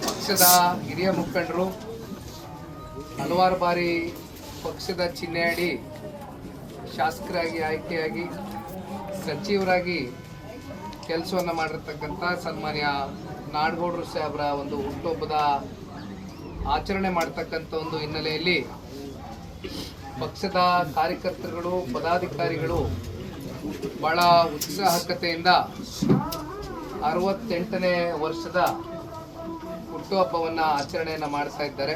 ಪಕ್ಷದ ಹಿರಿಯ ಮುಖಂಡರು ಹಲವಾರು ಬಾರಿ ಪಕ್ಷದ ಚಿಹ್ನೆ ಅಡಿ ಶಾಸಕರಾಗಿ ಆಯ್ಕೆಯಾಗಿ ಸಚಿವರಾಗಿ ಕೆಲಸವನ್ನು ಮಾಡಿರ್ತಕ್ಕಂಥ ಸನ್ಮಾನ್ಯ ನಾಡಗೌಡರು ಸಾಹೇಬರ ಒಂದು ಹುಟ್ಟುಹಬ್ಬದ ಆಚರಣೆ ಮಾಡ್ತಕ್ಕಂಥ ಒಂದು ಹಿನ್ನೆಲೆಯಲ್ಲಿ ಪಕ್ಷದ ಕಾರ್ಯಕರ್ತರುಗಳು, ಪದಾಧಿಕಾರಿಗಳು ಬಹಳ ಉತ್ಸಾಹಕತೆಯಿಂದ ಅರವತ್ತೆಂಟನೇ ವರ್ಷದ ಹುಟ್ಟುಹಬ್ಬವನ್ನು ಆಚರಣೆಯನ್ನು ಮಾಡ್ತಾ ಇದ್ದಾರೆ.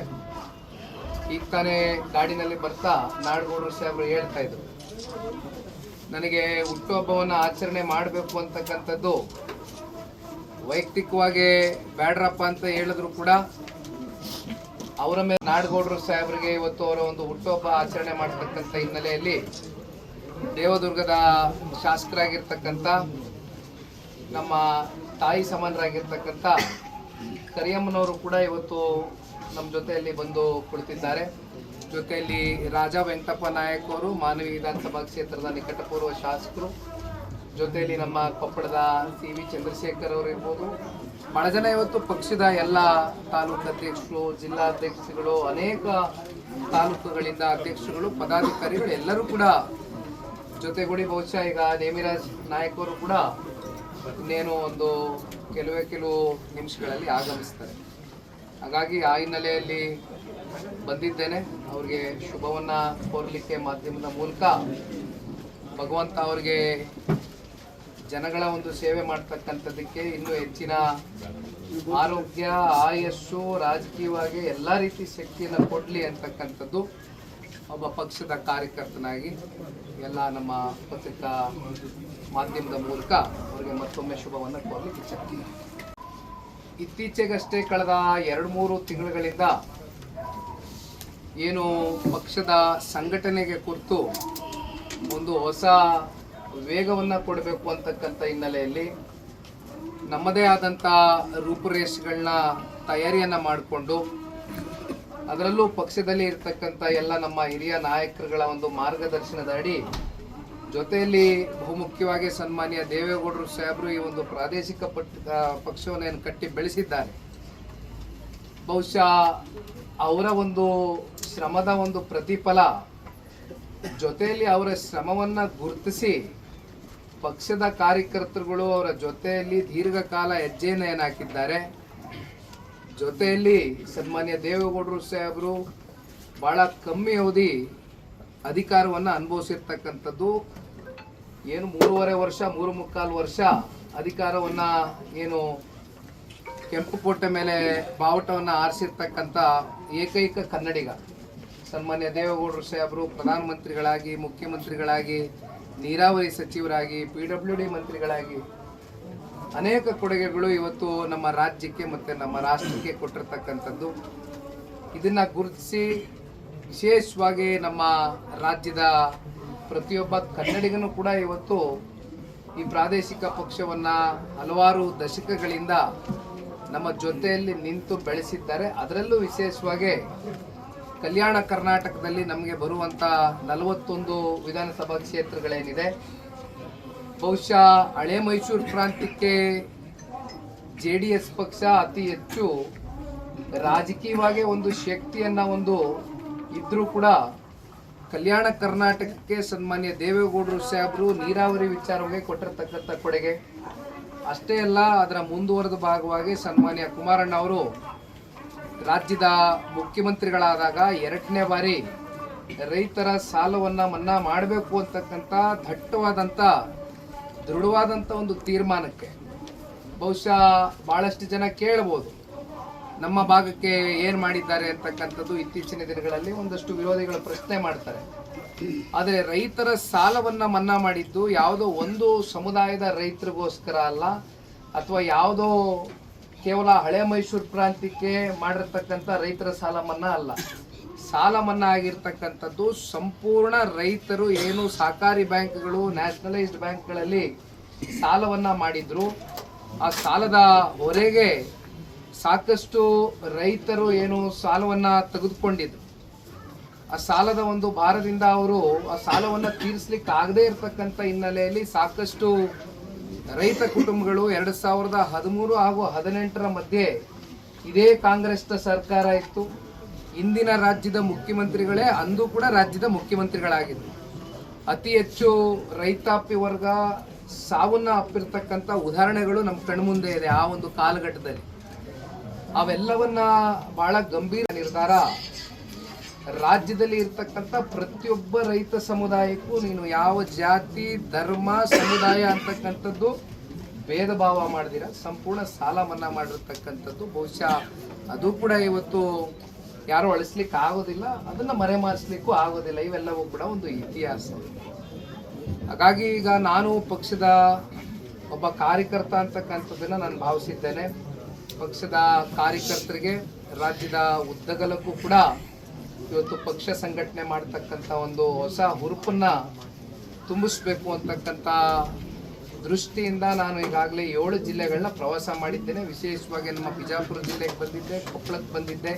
ಈಗ ತಾನೇ ಗಾಡಿನಲ್ಲಿ ಬರ್ತಾ ನಾಡಗೌಡರು ಸಾಹೇಬರು ಹೇಳ್ತಾ ಇದ್ರು. ನನಗೆ ಹುಟ್ಟುಹಬ್ಬವನ್ನು ಆಚರಣೆ ಮಾಡಬೇಕು ಅಂತಕ್ಕಂಥದ್ದು ವೈಯಕ್ತಿಕವಾಗಿ ಬ್ಯಾಡ್ರಪ್ಪ ಅಂತ ಹೇಳಿದ್ರು ಕೂಡ. ಅವರ ಮೇಲೆ ನಾಡಗೌಡರು ಸಾಹೇಬರಿಗೆ ಇವತ್ತು ಅವರ ಒಂದು ಹುಟ್ಟುಹಬ್ಬ ಆಚರಣೆ ಮಾಡ್ತಕ್ಕಂಥ ಹಿನ್ನೆಲೆಯಲ್ಲಿ ದೇವದುರ್ಗದ ಶಾಸಕರಾಗಿರ್ತಕ್ಕಂಥ ನಮ್ಮ ತಾಯಿ ಸಮಾನರಾಗಿರ್ತಕ್ಕಂಥ ಕರಿಯಮ್ಮನವರು ಕೂಡ ಇವತ್ತು ನಮ್ಮ ಜೊತೆಯಲ್ಲಿ ಬಂದು ಕುಳಿತಿದ್ದಾರೆ. ಜೊತೆಯಲ್ಲಿ ರಾಜಾ ವೆಂಕಟಪ್ಪ ನಾಯಕ್ ಅವರು, ಮಾನವಿ ವಿಧಾನಸಭಾ ಕ್ಷೇತ್ರದ ನಿಕಟಪೂರ್ವ ಶಾಸಕರು, ಜೊತೆಯಲ್ಲಿ ನಮ್ಮ ಕೊಪ್ಪಳದ ಸಿ ವಿ ಚಂದ್ರಶೇಖರ್ ಅವರು ಇರ್ಬೋದು. ಬಹಳ ಜನ ಇವತ್ತು ಪಕ್ಷದ ಎಲ್ಲ ತಾಲೂಕು ಅಧ್ಯಕ್ಷರು ಜಿಲ್ಲಾಧ್ಯಕ್ಷರುಗಳು ಅನೇಕ ತಾಲೂಕುಗಳಿಂದ ಅಧ್ಯಕ್ಷರುಗಳು, ಪದಾಧಿಕಾರಿಗಳು ಎಲ್ಲರೂ ಕೂಡ ಜೊತೆಗೂಡಿ ಬಹುಶಃ ಈಗ ನೇಮಿರಾಜ್ ನಾಯಕ್ ಅವರು ಕೂಡ ಇನ್ನೇನು ಒಂದು ಕೆಲವೇ ಕೆಲವು ನಿಮಿಷಗಳಲ್ಲಿ ಆಗಮಿಸ್ತಾರೆ. ಹಾಗಾಗಿ ಆ ಹಿನ್ನೆಲೆಯಲ್ಲಿ ಬಂದಿದ್ದೇನೆ. ಅವ್ರಿಗೆ ಶುಭವನ್ನ ಕೋರಲಿಕ್ಕೆ ಮಾಧ್ಯಮದ ಮೂಲಕ ಭಗವಂತ ಅವ್ರಿಗೆ ಜನಗಳ ಒಂದು ಸೇವೆ ಮಾಡ್ತಕ್ಕಂಥದ್ದಕ್ಕೆ ಇನ್ನೂ ಹೆಚ್ಚಿನ ಆರೋಗ್ಯ, ಆಯಸ್ಸು, ರಾಜಕೀಯವಾಗಿ ಎಲ್ಲ ರೀತಿ ಶಕ್ತಿಯನ್ನು ಕೊಡಲಿ ಅಂತಕ್ಕಂಥದ್ದು ಒಬ್ಬ ಪಕ್ಷದ ಕಾರ್ಯಕರ್ತನಾಗಿ ಎಲ್ಲ ನಮ್ಮ ಪತ್ರಿಕಾ ಮಾಧ್ಯಮದ ಮೂಲಕ ಅವರಿಗೆ ಮತ್ತೊಮ್ಮೆ ಶುಭವನ್ನು ಕೋರಲಿಕ್ಕೆ ಇಚ್ಛೆ ಇತ್ತೀಚೆಗಷ್ಟೇ ಕಳೆದ ಎರಡು ಮೂರು ತಿಂಗಳುಗಳಿಂದ ಏನು ಪಕ್ಷದ ಸಂಘಟನೆಗೆ ಕುರಿತು ಒಂದು ಹೊಸ ವೇಗವನ್ನು ಕೊಡಬೇಕು ಅಂತಕ್ಕಂಥ ಹಿನ್ನೆಲೆಯಲ್ಲಿ ನಮ್ಮದೇ ಆದಂಥ ರೂಪುರೇಷೆಗಳನ್ನ ತಯಾರಿಯನ್ನು ಮಾಡಿಕೊಂಡು ಅದರಲ್ಲೂ ಪಕ್ಷದಲ್ಲಿ ಇರತಕ್ಕಂಥ ಎಲ್ಲ ನಮ್ಮ ಹಿರಿಯ ನಾಯಕರುಗಳ ಒಂದು ಮಾರ್ಗದರ್ಶನದ ಅಡಿ ಜೊತೆಯಲ್ಲಿ ಬಹುಮುಖ್ಯವಾಗಿ ಸನ್ಮಾನ್ಯ ದೇವೇಗೌಡರು ಸಾಹೇಬರು ಈ ಒಂದು ಪ್ರಾದೇಶಿಕ ಪಕ್ಷವನ್ನು ಏನು ಕಟ್ಟಿ ಬೆಳೆಸಿದ್ದಾರೆ. ಬಹುಶಃ ಅವರ ಒಂದು ಶ್ರಮದ ಒಂದು ಪ್ರತಿಫಲ ಜೊತೆಯಲ್ಲಿ ಅವರ ಶ್ರಮವನ್ನು ಗುರುತಿಸಿ ಪಕ್ಷದ ಕಾರ್ಯಕರ್ತರುಗಳು ಅವರ ಜೊತೆಯಲ್ಲಿ ದೀರ್ಘಕಾಲ ಹೆಜ್ಜೆಯನ್ನು ಏನು ಹಾಕಿದ್ದಾರೆ ಜೊತೆಯಲ್ಲಿ ಸನ್ಮಾನ್ಯ ದೇವೇಗೌಡರು ಸಾಹೇಬರು ಬಹಳ ಕಮ್ಮಿ ಅವಧಿ ಅಧಿಕಾರವನ್ನು ಅನುಭವಿಸಿರ್ತಕ್ಕಂಥದ್ದು ಏನು ಮೂರುವರೆ ವರ್ಷ ಮೂರು ಮುಕ್ಕಾಲು ವರ್ಷ ಅಧಿಕಾರವನ್ನ ಏನು ಕೆಂಪು ಕೋಟೆ ಮೇಲೆ ಬಾವುಟವನ್ನು ಆರಿಸಿರ್ತಕ್ಕಂಥ ಏಕೈಕ ಕನ್ನಡಿಗ, ಸನ್ಮಾನ್ಯ ದೇವೇಗೌಡರು ಸಾಹೇಬರು, ಪ್ರಧಾನಮಂತ್ರಿಗಳಾಗಿ, ಮುಖ್ಯಮಂತ್ರಿಗಳಾಗಿ, ನೀರಾವರಿ ಸಚಿವರಾಗಿ, ಪಿ ಡಬ್ಲ್ಯೂ ಡಿ ಮಂತ್ರಿಗಳಾಗಿ ಅನೇಕ ಕೊಡುಗೆಗಳು ಇವತ್ತು ನಮ್ಮ ರಾಜ್ಯಕ್ಕೆ ಮತ್ತು ನಮ್ಮ ರಾಷ್ಟ್ರಕ್ಕೆ ಕೊಟ್ಟಿರ್ತಕ್ಕಂಥದ್ದು. ಇದನ್ನು ಗುರುತಿಸಿ ವಿಶೇಷವಾಗಿ ನಮ್ಮ ರಾಜ್ಯದ ಪ್ರತಿಯೊಬ್ಬ ಕನ್ನಡಿಗನು ಕೂಡ ಇವತ್ತು ಈ ಪ್ರಾದೇಶಿಕ ಪಕ್ಷವನ್ನ ಹಲವಾರು ದಶಕಗಳಿಂದ ನಮ್ಮ ಜೊತೆಯಲ್ಲಿ ನಿಂತು ಬೆಳೆಸಿದ್ದಾರೆ. ಅದರಲ್ಲೂ ವಿಶೇಷವಾಗಿ ಕಲ್ಯಾಣ ಕರ್ನಾಟಕದಲ್ಲಿ ನಮಗೆ ಬರುವಂತ ನಲವತ್ತೊಂದು ವಿಧಾನಸಭಾ ಕ್ಷೇತ್ರಗಳೇನಿದೆ. ಬಹುಶಃ ಹಳೆ ಮೈಸೂರು ಪ್ರಾಂತ್ಯಕ್ಕೆ ಜೆ ಡಿ ಎಸ್ ಪಕ್ಷ ಅತಿ ಹೆಚ್ಚು ರಾಜಕೀಯವಾಗಿ ಒಂದು ಶಕ್ತಿಯನ್ನ ಒಂದು ಇದ್ದರೂ ಕೂಡ ಕಲ್ಯಾಣ ಕರ್ನಾಟಕಕ್ಕೆ ಸನ್ಮಾನ್ಯ ದೇವೇಗೌಡರು ಸಾಹೇಬರು ನೀರಾವರಿ ವಿಚಾರವಾಗಿ ಕೊಟ್ಟಿರತಕ್ಕಂಥ ಕೊಡುಗೆ. ಅಷ್ಟೇ ಅಲ್ಲ, ಅದರ ಮುಂದುವರೆದ ಭಾಗವಾಗಿ ಸನ್ಮಾನ್ಯ ಕುಮಾರಣ್ಣ ಅವರು ರಾಜ್ಯದ ಮುಖ್ಯಮಂತ್ರಿಗಳಾದಾಗ ಎರಡನೇ ಬಾರಿ ರೈತರ ಸಾಲವನ್ನ ಮನ್ನಾ ಮಾಡಬೇಕು ಅಂತಕ್ಕಂಥ ದಟ್ಟವಾದಂಥ, ದೃಢವಾದಂಥ ಒಂದು ತೀರ್ಮಾನಕ್ಕೆ. ಬಹುಶಃ ಭಾಳಷ್ಟು ಜನ ಕೇಳ್ಬೋದು. ನಮ್ಮ ಭಾಗಕ್ಕೆ ಏನು ಮಾಡಿದ್ದಾರೆ ಅಂತಕ್ಕಂಥದ್ದು ಇತ್ತೀಚಿನ ದಿನಗಳಲ್ಲಿ ಒಂದಷ್ಟು ವಿರೋಧಿಗಳು ಪ್ರಶ್ನೆ ಮಾಡ್ತಾರೆ. ಆದರೆ ರೈತರ ಸಾಲವನ್ನು ಮನ್ನಾ ಮಾಡಿದ್ದು ಯಾವುದೋ ಒಂದು ಸಮುದಾಯದ ರೈತರಿಗೋಸ್ಕರ ಅಲ್ಲ, ಅಥವಾ ಯಾವುದೋ ಕೇವಲ ಹಳೆ ಮೈಸೂರು ಪ್ರಾಂತ್ಯಕ್ಕೆ ಮಾಡಿರ್ತಕ್ಕಂಥ ರೈತರ ಸಾಲ ಮನ್ನಾ ಅಲ್ಲ. ಸಾಲ ಮನ್ನಾ ಆಗಿರ್ತಕ್ಕಂಥದ್ದು ಸಂಪೂರ್ಣ ರೈತರು ಏನು ಸಹಕಾರಿ ಬ್ಯಾಂಕ್ಗಳು, ನ್ಯಾಷನಲೈಸ್ಡ್ ಬ್ಯಾಂಕ್ಗಳಲ್ಲಿ ಸಾಲವನ್ನು ಮಾಡಿದ್ರು. ಆ ಸಾಲದ ಹೊರೆಗೆ ಸಾಕಷ್ಟು ರೈತರು ಏನು ಸಾಲವನ್ನ ತೆಗೆದುಕೊಂಡಿದ್ರು. ಆ ಸಾಲದ ಒಂದು ಭಾರದಿಂದ ಅವರು ಆ ಸಾಲವನ್ನ ತೀರಿಸ್ಲಿಕ್ಕೆ ಆಗದೇ ಇರತಕ್ಕಂಥ ಹಿನ್ನೆಲೆಯಲ್ಲಿ ಸಾಕಷ್ಟು ರೈತ ಕುಟುಂಬಗಳು ಎರಡು ಸಾವಿರದ ಹದಿಮೂರು ಹಾಗೂ ಹದಿನೆಂಟರ ಮಧ್ಯೆ ಇದೇ ಕಾಂಗ್ರೆಸ್ನ ಸರ್ಕಾರ ಇತ್ತು. ಇಂದಿನ ರಾಜ್ಯದ ಮುಖ್ಯಮಂತ್ರಿಗಳೇ ಅಂದು ಕೂಡ ರಾಜ್ಯದ ಮುಖ್ಯಮಂತ್ರಿಗಳಾಗಿದ್ದರು ಅತಿ ಹೆಚ್ಚು ರೈತಾಪಿ ವರ್ಗ ಸಾವನ್ನ ಅಪ್ಪಿರ್ತಕ್ಕಂಥ ಉದಾಹರಣೆಗಳು ನಮ್ಮ ಕಣ್ಮುಂದೆ ಇದೆ ಆ ಒಂದು ಕಾಲಘಟ್ಟದಲ್ಲಿ. ಅವೆಲ್ಲವನ್ನ ಬಹಳ ಗಂಭೀರ ನಿರ್ಧಾರ. ರಾಜ್ಯದಲ್ಲಿ ಇರ್ತಕ್ಕಂಥ ಪ್ರತಿಯೊಬ್ಬ ರೈತ ಸಮುದಾಯಕ್ಕೂ ನೀನು ಯಾವ ಜಾತಿ, ಧರ್ಮ, ಸಮುದಾಯ ಅಂತಕ್ಕಂಥದ್ದು ಭೇದ ಭಾವ ಮಾಡಿದಿರ. ಸಂಪೂರ್ಣ ಸಾಲ ಮನ್ನಾ ಮಾಡಿರ್ತಕ್ಕಂಥದ್ದು. ಬಹುಶಃ ಅದು ಕೂಡ ಇವತ್ತು ಯಾರು ಅಳಿಸ್ಲಿಕ್ಕೆ ಆಗೋದಿಲ್ಲ. ಅದನ್ನ ಮರೆಮಾರಿಸ್ಲಿಕ್ಕೂ ಆಗೋದಿಲ್ಲ. ಇವೆಲ್ಲವೂ ಕೂಡ ಒಂದು ಇತಿಹಾಸ. ಹಾಗಾಗಿ ಈಗ ನಾನು ಪಕ್ಷದ ಒಬ್ಬ ಕಾರ್ಯಕರ್ತ ಅಂತಕ್ಕಂಥದ್ದನ್ನ ನಾನು ಭಾವಿಸಿದ್ದೇನೆ. ಪಕ್ಷದ ಕಾರ್ಯಕರ್ತರಿಗೆ ರಾಜ್ಯದ ಉದ್ದಗಲಕ್ಕೂ ಕೂಡ ಇವತ್ತು ಪಕ್ಷ ಸಂಘಟನೆ ಮಾಡ್ತಕ್ಕಂಥ ಒಂದು ಹೊಸ ಹುರುಪನ್ನು ತುಂಬಿಸ್ಬೇಕು ಅಂತಕ್ಕಂಥ ದೃಷ್ಟಿಯಿಂದ ನಾನು ಈಗಾಗಲೇ ಏಳು ಜಿಲ್ಲೆಗಳನ್ನ ಪ್ರವಾಸ ಮಾಡಿದ್ದೇನೆ. ವಿಶೇಷವಾಗಿ ನಮ್ಮ ಬಿಜಾಪುರ ಜಿಲ್ಲೆಗೆ ಬಂದಿದ್ದೆ, ಕೊಪ್ಪಳಕ್ಕೆ ಬಂದಿದ್ದೆ.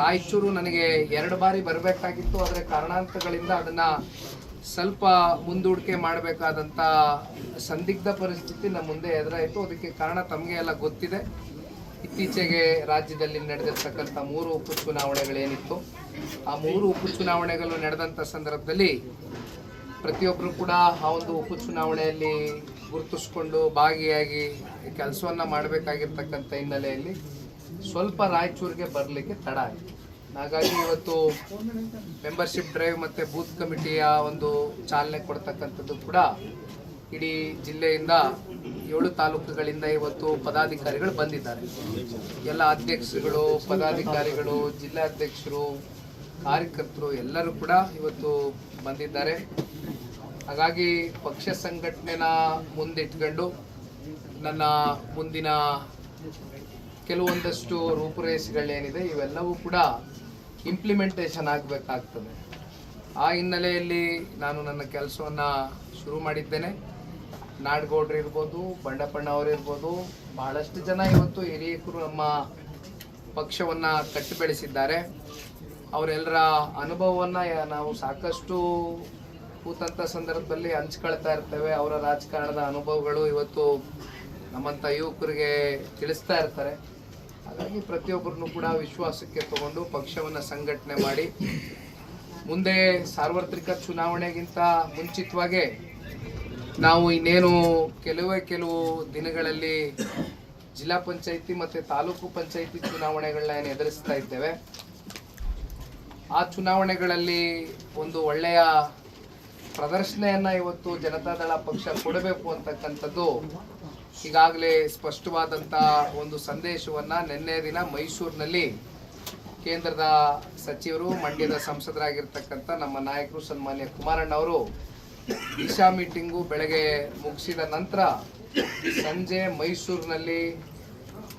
ರಾಯಚೂರು ನನಗೆ ಎರಡು ಬಾರಿ ಬರಬೇಕಾಗಿತ್ತು. ಆದರೆ ಕಾರಣಾಂತರಗಳಿಂದ ಅದನ್ನು ಸ್ವಲ್ಪ ಮುಂದೂಡಿಕೆ ಮಾಡಬೇಕಾದಂಥ ಸಂದಿಗ್ಧ ಪರಿಸ್ಥಿತಿ ನಮ್ಮ ಮುಂದೆ ಎದುರಾಯಿತು. ಅದಕ್ಕೆ ಕಾರಣ ತಮಗೆ ಎಲ್ಲ ಗೊತ್ತಿದೆ. ಇತ್ತೀಚೆಗೆ ರಾಜ್ಯದಲ್ಲಿ ನಡೆದಿರ್ತಕ್ಕಂಥ ಮೂರು ಉಪಚುನಾವಣೆಗಳೇನಿತ್ತು, ಆ ಮೂರು ಉಪಚುನಾವಣೆಗಳು ನಡೆದಂಥ ಸಂದರ್ಭದಲ್ಲಿ ಪ್ರತಿಯೊಬ್ಬರು ಕೂಡ ಆ ಒಂದು ಉಪಚುನಾವಣೆಯಲ್ಲಿ ಗುರುತಿಸ್ಕೊಂಡು ಭಾಗಿಯಾಗಿ ಕೆಲಸವನ್ನು ಮಾಡಬೇಕಾಗಿರ್ತಕ್ಕಂಥ ಹಿನ್ನೆಲೆಯಲ್ಲಿ ಸ್ವಲ್ಪ ರಾಯಚೂರಿಗೆ ಬರಲಿಕ್ಕೆ ತಡ ಆಯಿತು. ಹಾಗಾಗಿ ಇವತ್ತು ಮೆಂಬರ್ಶಿಪ್ ಡ್ರೈವ್ ಮತ್ತು ಬೂತ್ ಕಮಿಟಿಯ ಒಂದು ಚಾಲನೆ ಕೊಡ್ತಕ್ಕಂಥದ್ದು ಕೂಡ ಇಡೀ ಜಿಲ್ಲೆಯಿಂದ ಏಳು ತಾಲೂಕುಗಳಿಂದ ಇವತ್ತು ಪದಾಧಿಕಾರಿಗಳು ಬಂದಿದ್ದಾರೆ. ಎಲ್ಲ ಅಧ್ಯಕ್ಷರುಗಳು, ಪದಾಧಿಕಾರಿಗಳು, ಜಿಲ್ಲಾಧ್ಯಕ್ಷರು, ಕಾರ್ಯಕರ್ತರು ಎಲ್ಲರೂ ಕೂಡ ಇವತ್ತು ಬಂದಿದ್ದಾರೆ. ಹಾಗಾಗಿ ಪಕ್ಷ ಸಂಘಟನೆನ ಮುಂದಿಟ್ಕೊಂಡು ನನ್ನ ಮುಂದಿನ ಕೆಲವೊಂದಷ್ಟು ರೂಪುರೇಷೆಗಳೇನಿದೆ ಇವೆಲ್ಲವೂ ಕೂಡ ಇಂಪ್ಲಿಮೆಂಟೇಷನ್ ಆಗಬೇಕಾಗ್ತದೆ. ಆ ಹಿನ್ನೆಲೆಯಲ್ಲಿ ನಾನು ನನ್ನ ಕೆಲಸವನ್ನು ಶುರು ಮಾಡಿದ್ದೇನೆ. ನಾಡಗೌಡ್ರು ಇರ್ಬೋದು, ಬಂಡಪ್ಪಣ್ಣ ಅವರು ಇರ್ಬೋದು, ಬಹಳಷ್ಟು ಜನ ಇವತ್ತು ಹಿರಿಯಕರು ನಮ್ಮ ಪಕ್ಷವನ್ನು ಕಟ್ಟಿ ಬೆಳೆಸಿದ್ದಾರೆ ಅವರೆಲ್ಲರ ಅನುಭವವನ್ನು ನಾವು ಸಾಕಷ್ಟು ಕೂತಂಥ ಸಂದರ್ಭದಲ್ಲಿ ಹಂಚ್ಕೊಳ್ತಾ ಇರ್ತೇವೆ. ಅವರ ರಾಜಕಾರಣದ ಅನುಭವಗಳು ಇವತ್ತು ನಮ್ಮಂಥ ಯುವಕರಿಗೆ ತಿಳಿಸ್ತಾ ಇರ್ತಾರೆ. ಹಾಗಾಗಿ ಪ್ರತಿಯೊಬ್ಬರನ್ನು ಕೂಡ ವಿಶ್ವಾಸಕ್ಕೆ ತಗೊಂಡು ಪಕ್ಷವನ್ನು ಸಂಘಟನೆ ಮಾಡಿ ಮುಂದೆ ಸಾರ್ವತ್ರಿಕ ಚುನಾವಣೆಗಿಂತ ಮುಂಚಿತವಾಗೇ ನಾವು ಇನ್ನೇನು ಕೆಲವೇ ಕೆಲವು ದಿನಗಳಲ್ಲಿ ಜಿಲ್ಲಾ ಪಂಚಾಯಿತಿ ಮತ್ತೆ ತಾಲೂಕು ಪಂಚಾಯಿತಿ ಚುನಾವಣೆಗಳನ್ನ ಏನು ಎದುರಿಸ್ತಾ ಇದ್ದೇವೆ. ಆ ಚುನಾವಣೆಗಳಲ್ಲಿ ಒಂದು ಒಳ್ಳೆಯ ಪ್ರದರ್ಶನೆಯನ್ನು ಇವತ್ತು ಜನತಾದಳ ಪಕ್ಷ ಕೊಡಬೇಕು ಅಂತಕ್ಕಂಥದ್ದು ಈಗಾಗಲೇ ಸ್ಪಷ್ಟವಾದಂಥ ಒಂದು ಸಂದೇಶವನ್ನ ನಿನ್ನೆ ದಿನ ಮೈಸೂರಿನಲ್ಲಿ ಕೇಂದ್ರದ ಸಚಿವರು, ಮಂಡ್ಯದ ಸಂಸದರಾಗಿರ್ತಕ್ಕಂಥ ನಮ್ಮ ನಾಯಕರು ಸನ್ಮಾನ್ಯ ಕುಮಾರಣ್ಣ ಅವರು ದಿಶಾ ಮೀಟಿಂಗು ಬೆಳಗ್ಗೆ ಮುಗಿಸಿದ ನಂತರ ಸಂಜೆ ಮೈಸೂರಿನಲ್ಲಿ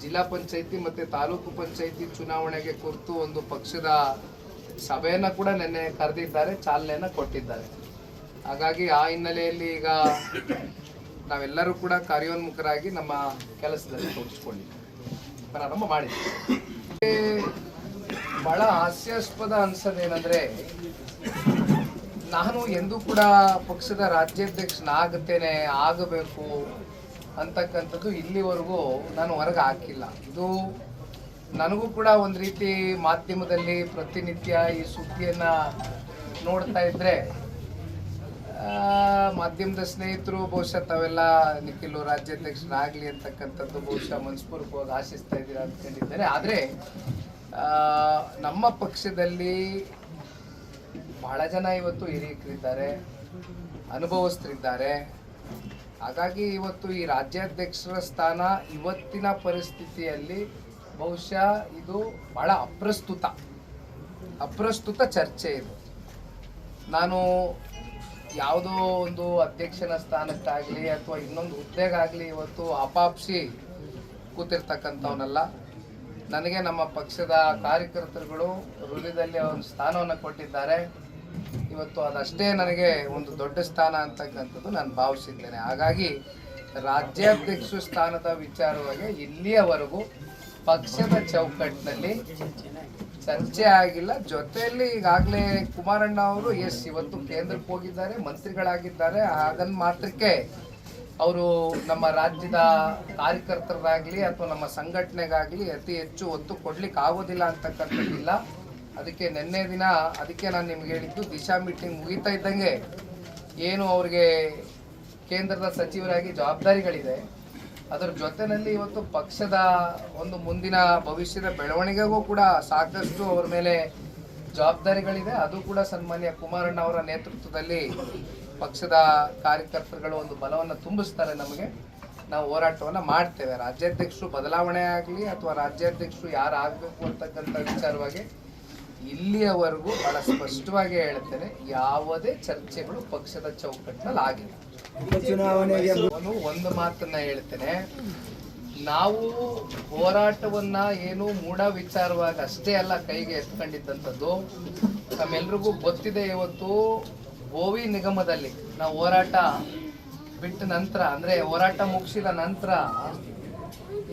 ಜಿಲ್ಲಾ ಪಂಚಾಯಿತಿ ಮತ್ತು ತಾಲೂಕು ಪಂಚಾಯಿತಿ ಚುನಾವಣೆಗೆ ಕುರಿತು ಒಂದು ಪಕ್ಷದ ಸಭೆಯನ್ನು ಕೂಡ ನಿನ್ನೆ ಕರೆದಿದ್ದಾರೆ, ಚಾಲನೆಯನ್ನು ಕೊಟ್ಟಿದ್ದಾರೆ. ಹಾಗಾಗಿ ಆ ಹಿನ್ನೆಲೆಯಲ್ಲಿ ಈಗ ನಾವೆಲ್ಲರೂ ಕೂಡ ಕಾರ್ಯೋನ್ಮುಖರಾಗಿ ನಮ್ಮ ಕೆಲಸದಲ್ಲಿ ತೊಡಗಿಸ್ಕೊಂಡಿದ್ದೇವೆ. ಪ್ರಾರಂಭ ಮಾಡಿದ್ದೀವಿ. ಬಹಳ ಹಾಸ್ಯಾಸ್ಪದ ಅನ್ಸೋದೇನಂದ್ರೆ ನಾನು ಎಂದೂ ಕೂಡ ಪಕ್ಷದ ರಾಜ್ಯಾಧ್ಯಕ್ಷನಾಗುತ್ತೇನೆ ಆಗಬೇಕು ಅಂತಕ್ಕಂಥದ್ದು ಇಲ್ಲಿವರೆಗೂ ನಾನು ಹೊರಗೆ ಹಾಕಿಲ್ಲ. ಇದು ನನಗೂ ಕೂಡ ಒಂದು ರೀತಿ ಮಾಧ್ಯಮದಲ್ಲಿ ಪ್ರತಿನಿತ್ಯ ಈ ಸುದ್ದಿಯನ್ನು ನೋಡ್ತಾ ಇದ್ದರೆ ಮಾಧ್ಯಮದ ಸ್ನೇಹಿತರು ಬಹುಶಃ ತಾವೆಲ್ಲ ನಿಖಿಲು ರಾಜ್ಯಾಧ್ಯಕ್ಷರಾಗಲಿ ಅಂತಕ್ಕಂಥದ್ದು ಬಹುಶಃ ಮನಸ್ಪೂರ್ವಕವಾಗಿ ಆಶಿಸ್ತಾ ಇದ್ದೀರಾ ಅಂದ್ಕೊಂಡಿದ್ದಾರೆ ಆದರೆ ಆ, ನಮ್ಮ ಪಕ್ಷದಲ್ಲಿ ಬಹಳ ಜನ ಇವತ್ತು ಹಿರಿಯಕರಿದ್ದಾರೆ, ಅನುಭವಸ್ಥರಿದ್ದಾರೆ. ಹಾಗಾಗಿ ಇವತ್ತು ಈ ರಾಜ್ಯಾಧ್ಯಕ್ಷರ ಸ್ಥಾನ ಇವತ್ತಿನ ಪರಿಸ್ಥಿತಿಯಲ್ಲಿ ಬಹುಶಃ ಇದು ಬಹಳ ಅಪ್ರಸ್ತುತ ಅಪ್ರಸ್ತುತ ಚರ್ಚೆ ಇದು. ನಾನು ಯಾವುದೋ ಒಂದು ಅಧ್ಯಕ್ಷನ ಸ್ಥಾನಕ್ಕಾಗಲಿ ಅಥವಾ ಇನ್ನೊಂದು ಹುದ್ದೆಗಾಗಲಿ ಇವತ್ತು ಅಪಾಪ್ಸಿ ಕೂತಿರ್ತಕ್ಕಂಥವನಲ್ಲ. ನನಗೆ ನಮ್ಮ ಪಕ್ಷದ ಕಾರ್ಯಕರ್ತರುಗಳು ಹೃದಯದಲ್ಲಿ ಒಂದು ಸ್ಥಾನವನ್ನು ಕೊಟ್ಟಿದ್ದಾರೆ. ಇವತ್ತು ಅದಷ್ಟೇ ನನಗೆ ಒಂದು ದೊಡ್ಡ ಸ್ಥಾನ ಅಂತಕ್ಕಂಥದ್ದು ನಾನು ಭಾವಿಸಿದ್ದೇನೆ. ಹಾಗಾಗಿ ರಾಜ್ಯಾಧ್ಯಕ್ಷ ಸ್ಥಾನದ ವಿಚಾರವಾಗಿ ಇಲ್ಲಿಯವರೆಗೂ ಪಕ್ಷದ ಚೌಕಟ್ಟಿನಲ್ಲಿ ಚರ್ಚೆ ಆಗಿಲ್ಲ. ಜೊತೆಯಲ್ಲಿ ಈಗಾಗಲೇ ಕುಮಾರಣ್ಣ ಅವರು, ಎಸ್, ಇವತ್ತು ಕೇಂದ್ರಕ್ಕೆ ಹೋಗಿದ್ದಾರೆ, ಮಂತ್ರಿಗಳಾಗಿದ್ದಾರೆ. ಹಾಗನ್ ಮಾತ್ರಕ್ಕೆ ಅವರು ನಮ್ಮ ರಾಜ್ಯದ ಕಾರ್ಯಕರ್ತರಾಗಲಿ ಅಥವಾ ನಮ್ಮ ಸಂಘಟನೆಗಾಗಲಿ ಅತಿ ಹೆಚ್ಚು ಒತ್ತು ಕೊಡ್ಲಿಕ್ಕೆ ಆಗೋದಿಲ್ಲ ಅಂತಕ್ಕಂಥದ್ದಿಲ್ಲ. ಅದಕ್ಕೆ ನಿನ್ನೆ ದಿನ ಅದಕ್ಕೆ ನಾನು ನಿಮ್ಗೆ ಹೇಳಿದ್ದು, ದಿಶಾ ಮೀಟಿಂಗ್ ಮುಗಿತಾ ಇದ್ದಂಗೆ ಏನು ಅವ್ರಿಗೆ ಕೇಂದ್ರದ ಸಚಿವರಾಗಿ ಜವಾಬ್ದಾರಿಗಳಿದೆ. ಅದರ ಜೊತೆನಲ್ಲಿ ಇವತ್ತು ಪಕ್ಷದ ಒಂದು ಮುಂದಿನ ಭವಿಷ್ಯದ ಬೆಳವಣಿಗೆಗೂ ಕೂಡ ಸಾಕಷ್ಟು ಅವ್ರ ಮೇಲೆ ಜವಾಬ್ದಾರಿಗಳಿದೆ. ಅದು ಕೂಡ ಸನ್ಮಾನ್ಯ ಕುಮಾರಣ್ಣ ಅವರ ನೇತೃತ್ವದಲ್ಲಿ ಪಕ್ಷದ ಕಾರ್ಯಕರ್ತರುಗಳು ಒಂದು ಬಲವನ್ನು ತುಂಬಿಸ್ತಾರೆ ನಮಗೆ. ನಾವು ಹೋರಾಟವನ್ನು ಮಾಡ್ತೇವೆ. ರಾಜ್ಯಾಧ್ಯಕ್ಷರು ಬದಲಾವಣೆ ಆಗಲಿ ಅಥವಾ ರಾಜ್ಯಾಧ್ಯಕ್ಷರು ಯಾರು ಆಗಬೇಕು ಅಂತಕ್ಕಂಥ ವಿಚಾರವಾಗಿ ಇಲ್ಲಿಯವರೆಗೂ ಬಹಳ ಸ್ಪಷ್ಟವಾಗಿ ಹೇಳ್ತೇನೆ ಯಾವುದೇ ಚರ್ಚೆಗಳು ಪಕ್ಷದ ಚೌಕಟ್ಟಿನಲ್ಲಿ ಆಗಿಲ್ಲ. ಚುನಾವಣೆಯಲ್ಲಿ ನಾನು ಒಂದು ಮಾತನ್ನ ಹೇಳ್ತೇನೆ. ನಾವು ಹೋರಾಟವನ್ನ ಏನು ಮೂಢ ವಿಚಾರವಾಗಿ ಅಷ್ಟೇ ಅಲ್ಲ ಕೈಗೆ ಎತ್ಕೊಂಡಿದ್ದಂಥದ್ದು. ತಮ್ಮೆಲ್ರಿಗೂ ಗೊತ್ತಿದೆ ಇವತ್ತು ಗೋವಿ ನಿಗಮದಲ್ಲಿ ನಾವು ಹೋರಾಟ ಬಿಟ್ಟ ನಂತರ, ಅಂದರೆ ಹೋರಾಟ ಮುಗಿಸಿದ ನಂತರ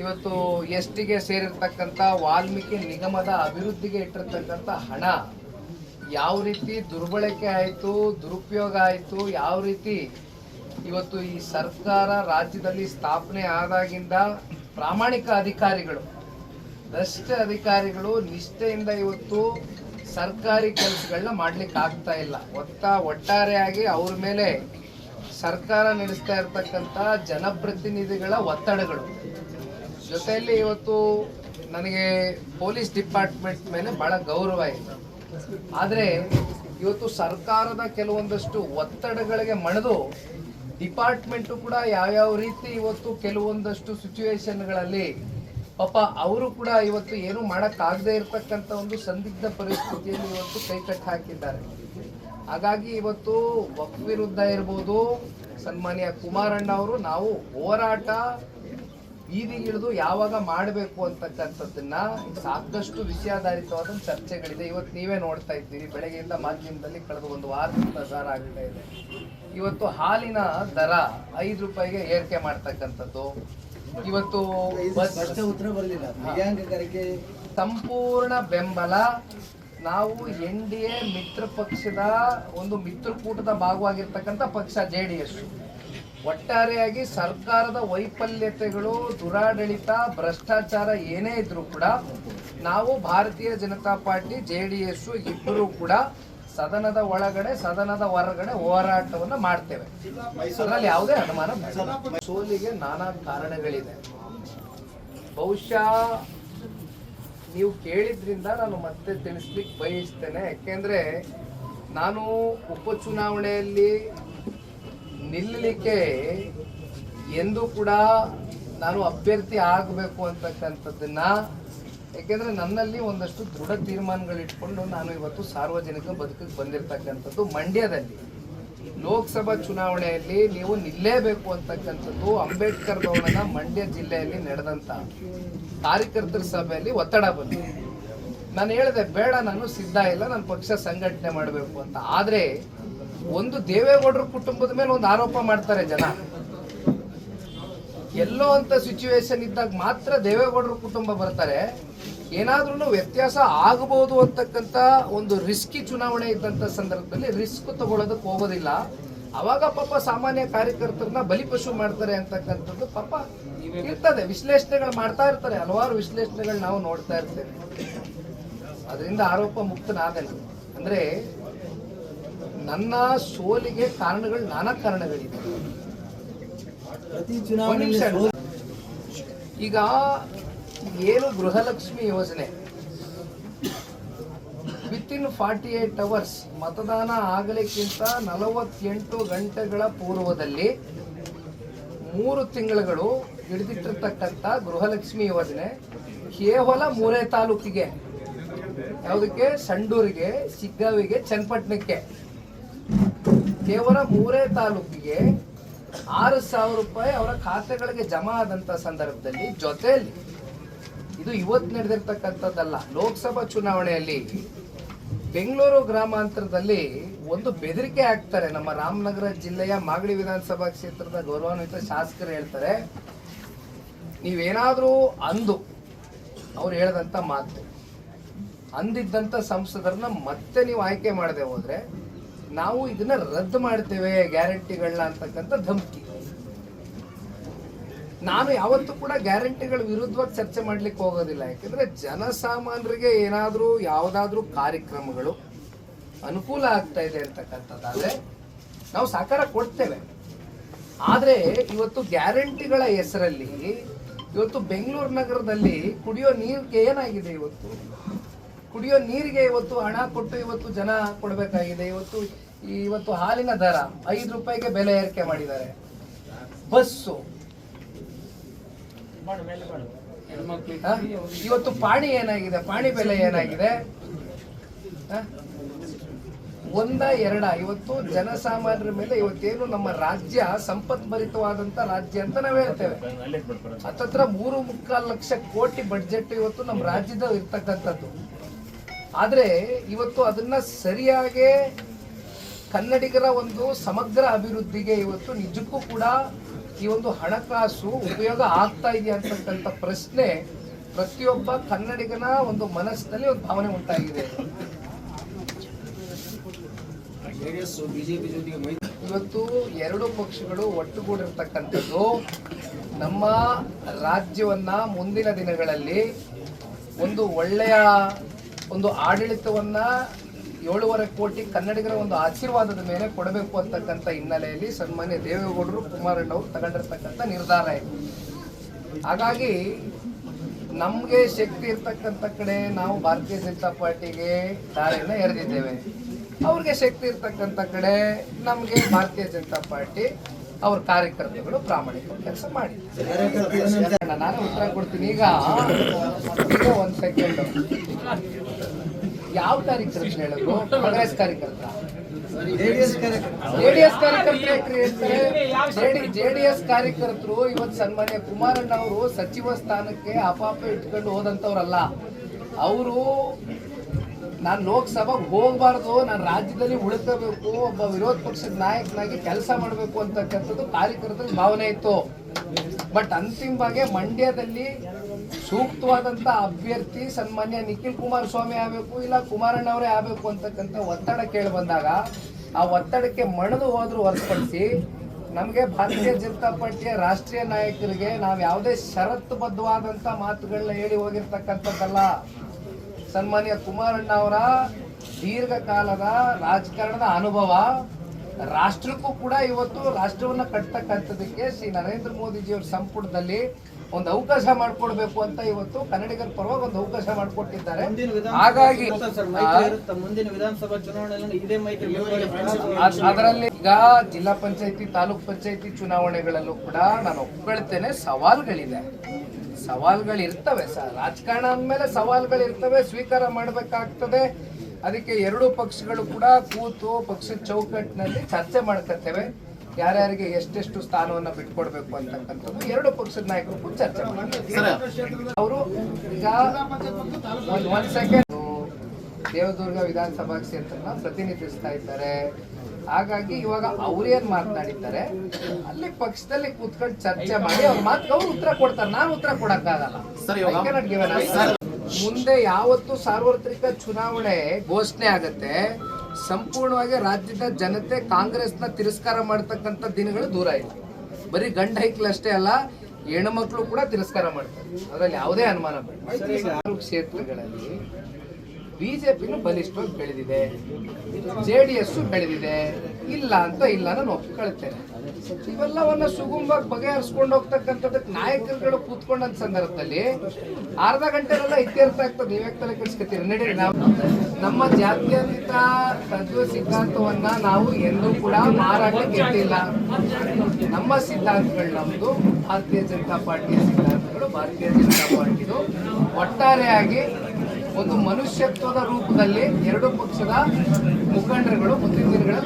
ಇವತ್ತು ಎಷ್ಟಿಗೆ ಸೇರಿರ್ತಕ್ಕಂಥ ವಾಲ್ಮೀಕಿ ನಿಗಮದ ಅಭಿವೃದ್ಧಿಗೆ ಇಟ್ಟಿರ್ತಕ್ಕಂಥ ಹಣ ಯಾವ ರೀತಿ ದುರ್ಬಳಕೆ ಆಯಿತು, ದುರುಪಯೋಗ ಆಯಿತು, ಯಾವ ರೀತಿ ಇವತ್ತು ಈ ಸರ್ಕಾರ ರಾಜ್ಯದಲ್ಲಿ ಸ್ಥಾಪನೆ ಆದಾಗಿಂದ ಪ್ರಾಮಾಣಿಕ ಅಧಿಕಾರಿಗಳು, ಭ್ರಷ್ಟ ಅಧಿಕಾರಿಗಳು ನಿಷ್ಠೆಯಿಂದ ಇವತ್ತು ಸರ್ಕಾರಿ ಕೆಲಸಗಳನ್ನ ಮಾಡ್ಲಿಕ್ಕೆ ಆಗ್ತಾ ಇಲ್ಲ. ಒತ್ತ ಒಟ್ಟಾರೆಯಾಗಿ ಅವ್ರ ಮೇಲೆ ಸರ್ಕಾರ ನಡೆಸ್ತಾ ಇರ್ತಕ್ಕಂಥ ಜನಪ್ರತಿನಿಧಿಗಳ ಒತ್ತಡಗಳು. ಜೊತೆಯಲ್ಲಿ ಇವತ್ತು ನನಗೆ ಪೊಲೀಸ್ ಡಿಪಾರ್ಟ್ಮೆಂಟ್ ಮೇಲೆ ಬಹಳ ಗೌರವ ಇದೆ. ಆದರೆ ಇವತ್ತು ಸರ್ಕಾರದ ಕೆಲವೊಂದಷ್ಟು ಒತ್ತಡಗಳಿಗೆ ಮಣಿದು ಡಿಪಾರ್ಟ್ಮೆಂಟು ಕೂಡ ಯಾವ್ಯಾವ ರೀತಿ ಇವತ್ತು ಕೆಲವೊಂದಷ್ಟು ಸಿಚುವೇಶನ್ಗಳಲ್ಲಿ ಪಾಪ ಅವರು ಕೂಡ ಇವತ್ತು ಏನು ಮಾಡೋಕ್ಕಾಗದೇ ಇರತಕ್ಕಂಥ ಒಂದು ಸಂದಿಗ್ಧ ಪರಿಸ್ಥಿತಿಯಲ್ಲಿ ಇವತ್ತು ಕೈಕಟ್ಟು ಹಾಕಿದ್ದಾರೆ. ಹಾಗಾಗಿ ಇವತ್ತು ವಕ್ ವಿರುದ್ಧ ಇರ್ಬೋದು, ಸನ್ಮಾನ್ಯ ಕುಮಾರಣ್ಣ ಅವರು ನಾವು ಹೋರಾಟ ಬೀದಿಗಿಳಿದು ಯಾವಾಗ ಮಾಡಬೇಕು ಅಂತಕ್ಕಂಥದ್ದನ್ನ ಸಾಕಷ್ಟು ವಿಷಯಾಧಾರಿತವಾದ ಚರ್ಚೆಗಳಿದೆ. ಇವತ್ತು ನೀವೇ ನೋಡ್ತಾ ಇದ್ದೀರಿ. ಬೆಳಗ್ಗೆಯಿಂದ ಮಾಧ್ಯಮದಲ್ಲಿ ಕಳೆದ ಒಂದು ವಾರದಿಂದ ಪ್ರಸಾರ ಆಗ್ತಾ ಇದೆ. ಇವತ್ತು ಹಾಲಿನ ದರ ಐದು ರೂಪಾಯಿಗೆ ಏರಿಕೆ ಮಾಡ್ತಕ್ಕಂಥದ್ದು. ಇವತ್ತು ಉತ್ತರ ಬರಲಿಲ್ಲ. ದಿವ್ಯಾಂಗಕರಿಗೆ ಸಂಪೂರ್ಣ ಬೆಂಬಲ. ನಾವು ಎನ್ ಡಿ ಎ ಮಿತ್ರ ಪಕ್ಷದ ಒಂದು ಮಿತ್ರಕೂಟದ ಭಾಗವಾಗಿರ್ತಕ್ಕಂಥ ಪಕ್ಷ ಜೆ ಡಿ ಎಸ್. ಒಟ್ಟಾರೆಯಾಗಿ ಸರ್ಕಾರದ ವೈಫಲ್ಯತೆಗಳು ದುರಾಡಳಿತ ಭ್ರಷ್ಟಾಚಾರ ಏನೇ ಇದ್ರೂ ಕೂಡ ನಾವು Bharatiya Janata party J D S ಇಬ್ಬರೂ ಕೂಡ ಸದನದ ಒಳಗಡೆ, ಸದನದ ಹೊರಗಡೆ ಹೋರಾಟವನ್ನು ಮಾಡ್ತೇವೆ. ಅದರಲ್ಲಿ ಯಾವುದೇ ಅನುಮಾನ. ಸೋಲಿಗೆ ನಾನಾ ಕಾರಣಗಳಿದೆ. ಬಹುಶಃ ನೀವು ಕೇಳಿದ್ರಿಂದ ನಾನು ಮತ್ತೆ ತಿಳಿಸ್ಲಿಕ್ಕೆ ಬಯಸ್ತೇನೆ. ಯಾಕೆಂದ್ರೆ ನಾನು ಉಪಚುನಾವಣೆಯಲ್ಲಿ ನಿಲ್ಲಲಿಕ್ಕೆ ಎಂದೂ ಕೂಡ ನಾನು ಅಭ್ಯರ್ಥಿ ಆಗಬೇಕು ಅಂತಕ್ಕಂಥದ್ದನ್ನ ಯಾಕೆಂದ್ರೆ ನನ್ನಲ್ಲಿ ಒಂದಷ್ಟು ದೃಢ ತೀರ್ಮಾನಗಳಿಟ್ಕೊಂಡು ನಾನು ಇವತ್ತು ಸಾರ್ವಜನಿಕ ಬದುಕಿಗೆ ಬಂದಿರತಕ್ಕಂಥದ್ದು ಮಂಡ್ಯದಲ್ಲಿ. ಲೋಕಸಭಾ ಚುನಾವಣೆಯಲ್ಲಿ ನೀವು ನಿಲ್ಲೇಬೇಕು ಅಂತಕ್ಕಂಥದ್ದು ಅಂಬೇಡ್ಕರ್ ಭವನದ ಮಂಡ್ಯ ಜಿಲ್ಲೆಯಲ್ಲಿ ನಡೆದಂತ ಕಾರ್ಯಕರ್ತರ ಸಭೆಯಲ್ಲಿ ಒತ್ತಡ ಬಂದಿದೆ ನಾನು ಹೇಳಿದೆ, ಬೇಡ, ನಾನು ಸಿದ್ಧ ಇಲ್ಲ, ನಾನು ಪಕ್ಷ ಸಂಘಟನೆ ಮಾಡಬೇಕು ಅಂತ. ಆದ್ರೆ ಒಂದು ದೇವೇಗೌಡರ ಕುಟುಂಬದ ಮೇಲೆ ಒಂದು ಆರೋಪ ಮಾಡ್ತಾರೆ ಜನ. ಎಲ್ಲೋ ಅಂತ ಸಿಚುವೇಶನ್ ಇದ್ದಾಗ ಮಾತ್ರ ದೇವೇಗೌಡರ ಕುಟುಂಬ ಬರ್ತಾರೆ. ಏನಾದ್ರೂ ವ್ಯತ್ಯಾಸ ಆಗಬಹುದು ಅಂತಕ್ಕಂಥ ಒಂದು ರಿಸ್ಕಿ ಚುನಾವಣೆ ಇದ್ದಂಥ ಸಂದರ್ಭದಲ್ಲಿ ರಿಸ್ಕ್ ತಗೊಳ್ಳೋದಕ್ಕೆ ಹೋಗೋದಿಲ್ಲ. ಅವಾಗ ಪಾಪ ಸಾಮಾನ್ಯ ಕಾರ್ಯಕರ್ತರನ್ನ ಬಲಿಪಶು ಮಾಡ್ತಾರೆ ಅಂತಕ್ಕಂಥದ್ದು ಪಾಪ ಇರ್ತದೆ. ವಿಶ್ಲೇಷಣೆಗಳು ಮಾಡ್ತಾ ಇರ್ತಾರೆ. ಹಲವಾರು ವಿಶ್ಲೇಷಣೆಗಳು ನಾವು ನೋಡ್ತಾ ಇರ್ತೇವೆ. ಅದರಿಂದ ಆರೋಪ ಮುಕ್ತನಾದೆ ನಾನು ಅಂದ್ರೆ ನನ್ನ ಸೋಲಿಗೆ ಕಾರಣಗಳು ನಾನಾ ಕಾರಣಗಳಿದೆ ಪ್ರತಿ ಒಂದ್ ಚುನಾವಣೆಯಲ್ಲಿ ನಿಮಿಷ ಸೋಲು- ಈಗ ಏನು ಗೃಹಲಕ್ಷ್ಮಿ ಯೋಜನೆ. Within forty eight hours ಮತದಾನ ಆಗಲಿಕ್ಕಿಂತ ನಲವತ್ತೆಂಟು ಗಂಟೆಗಳ ಪೂರ್ವದಲ್ಲಿ ಮೂರು ತಿಂಗಳುಗಳು ಹಿಡಿದಿಟ್ಟಿರ್ತಕ್ಕಂಥ ಗೃಹಲಕ್ಷ್ಮಿ ಯೋಜನೆ ಕೇವಲ ಮೂರೇ ತಾಲೂಕಿಗೆ ಯಾವುದಕ್ಕೆ? ಸಂಡೂರಿಗೆ ಸಿಗ್ಗಾವಿಗೆ ಚನ್ನಪಟ್ಟಣಕ್ಕೆ. ಕೇವಲ ಮೂರೇ ತಾಲೂಕಿಗೆ ಆರು ಸಾವಿರ ರೂಪಾಯಿ ಅವರ ಖಾತೆಗಳಿಗೆ ಜಮಾ ಆದಂತ ಸಂದರ್ಭದಲ್ಲಿ ಜೊತೆಯಲ್ಲಿ ಇದು ಇವತ್ತು ನಡೆದಿರ್ತಕ್ಕಂಥದ್ದಲ್ಲ, ಲೋಕಸಭಾ ಚುನಾವಣೆಯಲ್ಲಿ ಬೆಂಗಳೂರು ಗ್ರಾಮಾಂತರದಲ್ಲಿ ಒಂದು ಬೆದರಿಕೆ ಹಾಕ್ತಾರೆ. ನಮ್ಮ ರಾಮನಗರ ಜಿಲ್ಲೆಯ ಮಾಗಡಿ ವಿಧಾನಸಭಾ ಕ್ಷೇತ್ರದ ಗೌರವಾನ್ವಿತ ಶಾಸಕರು ಹೇಳ್ತಾರೆ, ನೀವೇನಾದ್ರೂ ಅಂದು ಅವ್ರು ಹೇಳದಂತ ಮಾತು ಅಂದಿದ್ದಂಥ ಸಂಸದರನ್ನ ಮತ್ತೆ ನೀವು ಆಯ್ಕೆ ಮಾಡದೆ ಹೋದ್ರೆ ನಾವು ಇದನ್ನ ರದ್ದು ಮಾಡ್ತೇವೆ ಗ್ಯಾರಂಟಿಗಳನ್ನ ಅಂತಕ್ಕಂಥ ಧಮಕಿ. ನಾನು ಯಾವತ್ತೂ ಕೂಡ ಗ್ಯಾರಂಟಿಗಳ ವಿರುದ್ಧವಾಗಿ ಚರ್ಚೆ ಮಾಡ್ಲಿಕ್ಕೆ ಹೋಗೋದಿಲ್ಲ. ಯಾಕಂದ್ರೆ ಜನಸಾಮಾನ್ಯರಿಗೆ ಏನಾದರೂ ಯಾವುದಾದ್ರೂ ಕಾರ್ಯಕ್ರಮಗಳು ಅನುಕೂಲ ಆಗ್ತಾ ಇದೆ ಅಂತಕ್ಕಂಥದ್ದಾದ್ರೆ ನಾವು ಸಹಕಾರ ಕೊಡ್ತೇವೆ. ಆದರೆ ಇವತ್ತು ಗ್ಯಾರಂಟಿಗಳ ಹೆಸರಲ್ಲಿ ಇವತ್ತು ಬೆಂಗಳೂರು ನಗರದಲ್ಲಿ ಕುಡಿಯೋ ನೀರಿಗೆ ಏನಾಗಿದೆ ಇವತ್ತು? ಕುಡಿಯೋ ನೀರಿಗೆ ಇವತ್ತು ಹಣ ಕೊಟ್ಟು ಇವತ್ತು ಜನ ಕೊಡಬೇಕಾಗಿದೆ. ಇವತ್ತು ಇವತ್ತು ಹಾಲಿನ ದರ ಐದು ರೂಪಾಯಿಗೆ ಬೆಲೆ ಏರಿಕೆ ಮಾಡಿದ್ದಾರೆ. ಬಸ್ಸು? ಇವತ್ತು ಪಾಣಿ ಏನಾಗಿದೆ? ಪಾಣಿ ಬೆಲೆ ಏನಾಗಿದೆ? ಒಂದ, ಎರಡ. ಇವತ್ತು ಜನಸಾಮಾನ್ಯರ ಮೇಲೆ ಇವತ್ತೇನು ನಮ್ಮ ರಾಜ್ಯ ಸಂಪತ್ಭರಿತವಾದಂತ ರಾಜ್ಯ ಅಂತ ನಾವು ಹೇಳ್ತೇವೆ. ಹತ್ತತ್ರ ಮೂರು ಮುಕ್ಕಾಲು ಲಕ್ಷ ಕೋಟಿ ಬಡ್ಜೆಟ್ ಇವತ್ತು ನಮ್ಮ ರಾಜ್ಯದ ಇರ್ತಕ್ಕಂಥದ್ದು ಆದ್ರೆ ಇವತ್ತು ಅದನ್ನು ಸರಿಯಾಗಿ ಕನ್ನಡಿಗರ ಒಂದು ಸಮಗ್ರ ಅಭಿವೃದ್ಧಿಗೆ ಇವತ್ತು ನಿಜಕ್ಕೂ ಕೂಡ ಈ ಒಂದು ಹಣಕಾಸು ಉಪಯೋಗ ಆಗ್ತಾ ಇದೆಯಾ ಅಂತಕ್ಕಂಥ ಪ್ರಶ್ನೆ ಪ್ರತಿಯೊಬ್ಬ ಕನ್ನಡಿಗನ ಒಂದು ಮನಸ್ಸಿನಲ್ಲಿ ಒಂದು ಭಾವನೆ ಉಂಟಾಗಿದೆ. ಇವತ್ತು ಎರಡು ಪಕ್ಷಗಳು ಒಟ್ಟುಗೂಡಿರ್ತಕ್ಕಂಥದ್ದು. ನಮ್ಮ ರಾಜ್ಯವನ್ನ ಮುಂದಿನ ದಿನಗಳಲ್ಲಿ ಒಂದು ಒಳ್ಳೆಯ ಒಂದು ಆಡಳಿತವನ್ನ ಏಳೂವರೆ ಕೋಟಿ ಕನ್ನಡಿಗರ ಒಂದು ಆಶೀರ್ವಾದದ ಮೇಲೆ ಕೊಡಬೇಕು ಅಂತಕ್ಕಂಥ ಹಿನ್ನೆಲೆಯಲ್ಲಿ ಸನ್ಮಾನ್ಯ ದೇವೇಗೌಡರು ಕುಮಾರಣ್ಣವರು ತಗೊಂಡಿರ್ತಕ್ಕಂಥ ನಿರ್ಧಾರ ಇದೆ. ಹಾಗಾಗಿ ನಮಗೆ ಶಕ್ತಿ ಇರ್ತಕ್ಕಂಥ ಕಡೆ ನಾವು ಭಾರತೀಯ ಜನತಾ ಪಾರ್ಟಿಗೆ ದಾರಿಯನ್ನು ಎರೆದಿದ್ದೇವೆ. ಅವ್ರಿಗೆ ಶಕ್ತಿ ಇರ್ತಕ್ಕಂಥ ಕಡೆ ನಮಗೆ ಭಾರತೀಯ ಜನತಾ ಪಾರ್ಟಿ ಅವ್ರ ಕಾರ್ಯಕರ್ತರುಗಳು ಪ್ರಾಮಾಣಿಕ ಕೆಲಸ ಮಾಡಿ. ನಾನು ಉತ್ತರ ಕೊಡ್ತೀನಿ. ಈಗ ಒಂದ್ ಸೆಕೆಂಡ್ ಯಾವ ಕಾರ್ಯಕರ್ತ ಹೇಳಿದ್ರು ಕಾಂಗ್ರೆಸ್ ಕಾರ್ಯಕರ್ತ. ಜೆಡಿಎಸ್ ಕಾರ್ಯಕರ್ತರು ಜೆಡಿಎಸ್ ಕಾರ್ಯಕರ್ತರು ಇವತ್ತು ಸನ್ಮಾನ್ಯ ಕುಮಾರಣ್ಣ ಅವರು ಸಚಿವ ಸ್ಥಾನಕ್ಕೆ ಅಪಾಪ ಇಟ್ಕೊಂಡು ಹೋದಂತವ್ರಲ್ಲ ಅವರು ನಾನು ಲೋಕಸಭೆಗೆ ಹೋಗ್ಬಾರ್ದು ನಾನು ರಾಜ್ಯದಲ್ಲಿ ಉಳ್ಕೋಬೇಕು ಒಬ್ಬ ವಿರೋಧ ಪಕ್ಷದ ನಾಯಕನಾಗಿ ಕೆಲಸ ಮಾಡಬೇಕು ಅಂತಕ್ಕಂಥದ್ದು ಕಾರ್ಯಕರ್ತರ ಭಾವನೆ ಇತ್ತು. ಬಟ್ ಅಂತಿಮವಾಗಿ ಮಂಡ್ಯದಲ್ಲಿ ಸೂಕ್ತವಾದಂತ ಅಭ್ಯರ್ಥಿ ಸನ್ಮಾನ್ಯ ನಿಖಿಲ್ ಕುಮಾರಸ್ವಾಮಿ ಆಗಬೇಕು, ಇಲ್ಲ ಕುಮಾರಣ್ಣ ಅವರೇ ಆಗಬೇಕು ಅಂತಕ್ಕಂಥ ಒತ್ತಡ ಕೇಳಿ ಬಂದಾಗ ಆ ಒತ್ತಡಕ್ಕೆ ಮಣಿದು ಹೋದ್ರು ಹೊರತುಪಡಿಸಿ ನಮಗೆ ಭಾರತೀಯ ಜನತಾ ಪಾರ್ಟಿಯ ರಾಷ್ಟ್ರೀಯ ನಾಯಕರಿಗೆ ನಾವು ಯಾವುದೇ ಷರತ್ತುಬದ್ಧವಾದಂಥ ಮಾತುಗಳನ್ನ ಹೇಳಿ ಹೋಗಿರ್ತಕ್ಕಂಥದ್ದಲ್ಲ. ಸನ್ಮಾನ್ಯ ಕುಮಾರಣ್ಣ ಅವರ ದೀರ್ಘಕಾಲದ ರಾಜಕಾರಣದ ಅನುಭವ ರಾಷ್ಟ್ರಕ್ಕೂ ಕೂಡ ಇವತ್ತು ರಾಷ್ಟ್ರವನ್ನ ಕಟ್ತಕ್ಕಂಥದಕ್ಕೆ ಶ್ರೀ ನರೇಂದ್ರ ಮೋದಿಜಿಯವರ ಸಂಪುಟದಲ್ಲಿ ಒಂದು ಅವಕಾಶ ಮಾಡಿಕೊಡ್ಬೇಕು ಅಂತ ಇವತ್ತು ಕನ್ನಡಿಗರ ಪರವಾಗಿ ಒಂದು ಅವಕಾಶ ಮಾಡಿಕೊಟ್ಟಿದ್ದಾರೆ. ಹಾಗಾಗಿ ಮುಂದಿನ ವಿಧಾನಸಭಾ ಅದ್- ಅದರಲ್ಲಿ ಈಗ ಜಿಲ್ಲಾ ಪಂಚಾಯತಿ ತಾಲೂಕ್ ಪಂಚಾಯತಿ ಚುನಾವಣೆಗಳಲ್ಲೂ ಕೂಡ ನಾನು ಒಪ್ಕೊಳ್ತೇನೆ ಸವಾಲ್ಗಳಿದೆ. ಸವಾಲ್ಗಳು ಇರ್ತವೆ ಸರ್. ರಾಜಕಾರಣ ಅಂದಮೇಲೆ ಸವಾಲ್ಗಳು ಇರ್ತವೆ ಸ್ವೀಕಾರ ಮಾಡಬೇಕಾಗ್ತದೆ. ಅದಕ್ಕೆ ಎರಡು ಪಕ್ಷಗಳು ಕೂಡ ಕೂತು ಪಕ್ಷದ ಚೌಕಟ್ಟಿನಲ್ಲಿ ಚರ್ಚೆ ಮಾಡ್ಕೊತೇವೆ ಯಾರ್ಯಾರಿಗೆ ಎಷ್ಟೆಷ್ಟು ಸ್ಥಾನವನ್ನ ಬಿಟ್ಕೊಡ್ಬೇಕು ಅಂತಕ್ಕಂಥದ್ದು ಎರಡು ಪಕ್ಷದ ನಾಯಕರು ಚರ್ಚೆ ಮಾಡ್ತಾರೆ. ಅವರು ಈಗ ಒಂದ್ ಒಂದ್ ಸೆಕೆಂಡ್ ದೇವದುರ್ಗ ವಿಧಾನಸಭಾ ಕ್ಷೇತ್ರನ ಪ್ರತಿನಿಧಿಸ್ತಾ ಇದ್ದಾರೆ. ಹಾಗಾಗಿ ಇವಾಗ ಅವ್ರೇನ್ ಮಾತನಾಡಿದ್ದಾರೆ ಅಲ್ಲಿ ಪಕ್ಷದಲ್ಲಿ ಕೂತ್ಕೊಂಡು ಚರ್ಚೆ ಮಾಡಿ ಅವ್ರ ಮಾತು ಅವ್ರು ಉತ್ತರ ಕೊಡ್ತಾರೆ ನಾನು ಉತ್ತರ ಕೊಡಕ್ಕಾಗಲ್ಲ. ಮುಂದೆ ಯಾವತ್ತು ಸಾರ್ವತ್ರಿಕ ಚುನಾವಣೆ ಘೋಷಣೆ ಆಗತ್ತೆ. ಸಂಪೂರ್ಣವಾಗಿ ರಾಜ್ಯದ ಜನತೆ ಕಾಂಗ್ರೆಸ್ನ ತಿರಸ್ಕಾರ ಮಾಡ್ತಕ್ಕಂಥ ದಿನಗಳು ದೂರ ಇಲ್ಲ ಬರೀ ಗಂಡ ಹೈಕ್ಲ್ ಅಷ್ಟೇ ಅಲ್ಲ ಹೆಣ್ಮಕ್ಳು ಕೂಡ ತಿರಸ್ಕಾರ ಮಾಡ್ತಾರೆ. ಅದರಲ್ಲಿ ಯಾವುದೇ ಅನುಮಾನ ಬೇಡ. ಕ್ಷೇತ್ರಗಳಲ್ಲಿ ಬಿಜೆಪಿನೂ ಬಲಿಷ್ಠವಾಗಿ ಬೆಳೆದಿದೆ ಜೆ ಡಿ ಎಸ್ ಬೆಳೆದಿದೆ, ಇಲ್ಲ ಅಂತ ಇಲ್ಲ ನಾನು ಒಪ್ಕೊಳ್ತೇನೆ. ಇವೆಲ್ಲವನ್ನ ಸುಗುಂಬಾಗಿ ಬಗೆಹರಿಸ್ಕೊಂಡು ಹೋಗ್ತಕ್ಕಂಥದ್ದಕ್ಕೆ ನಾಯಕರುಗಳು ಕೂತ್ಕೊಂಡಂತ ಸಂದರ್ಭದಲ್ಲಿ ಅರ್ಧ ಗಂಟೆನೆಲ್ಲ ಇತ್ಯರ್ಥ ಆಗ್ತದೆ. ನೀವೇ ತಲೆ ಕೆಡಿಸ್ಕೊತೀರಿ? ನಡೀರಿ, ನಾವು ನಮ್ಮ ಜಾತ್ಯತೀತ ತತ್ವ ಸಿದ್ಧಾಂತವನ್ನ ನಾವು ಎಂದೂ ಕೂಡ ಮಾರಾಟಕ್ಕೆ ಇಟ್ಟಿಲ್ಲ ನಮ್ಮ ಸಿದ್ಧಾಂತಗಳು ನಮ್ದು. ಭಾರತೀಯ ಜನತಾ ಪಾರ್ಟಿಯ ಸಿದ್ಧಾಂತಗಳು, ಭಾರತೀಯ ಜನತಾ ಪಾರ್ಟಿದು. ಒಟ್ಟಾರೆಯಾಗಿ ಒಂದು ಮನುಷ್ಯತ್ವದ ರೂಪದಲ್ಲಿ ಎರಡು ಪಕ್ಷದ ಮುಖಂಡರುಗಳು ಮುಂದಿನ ದಿನಗಳಲ್ಲಿ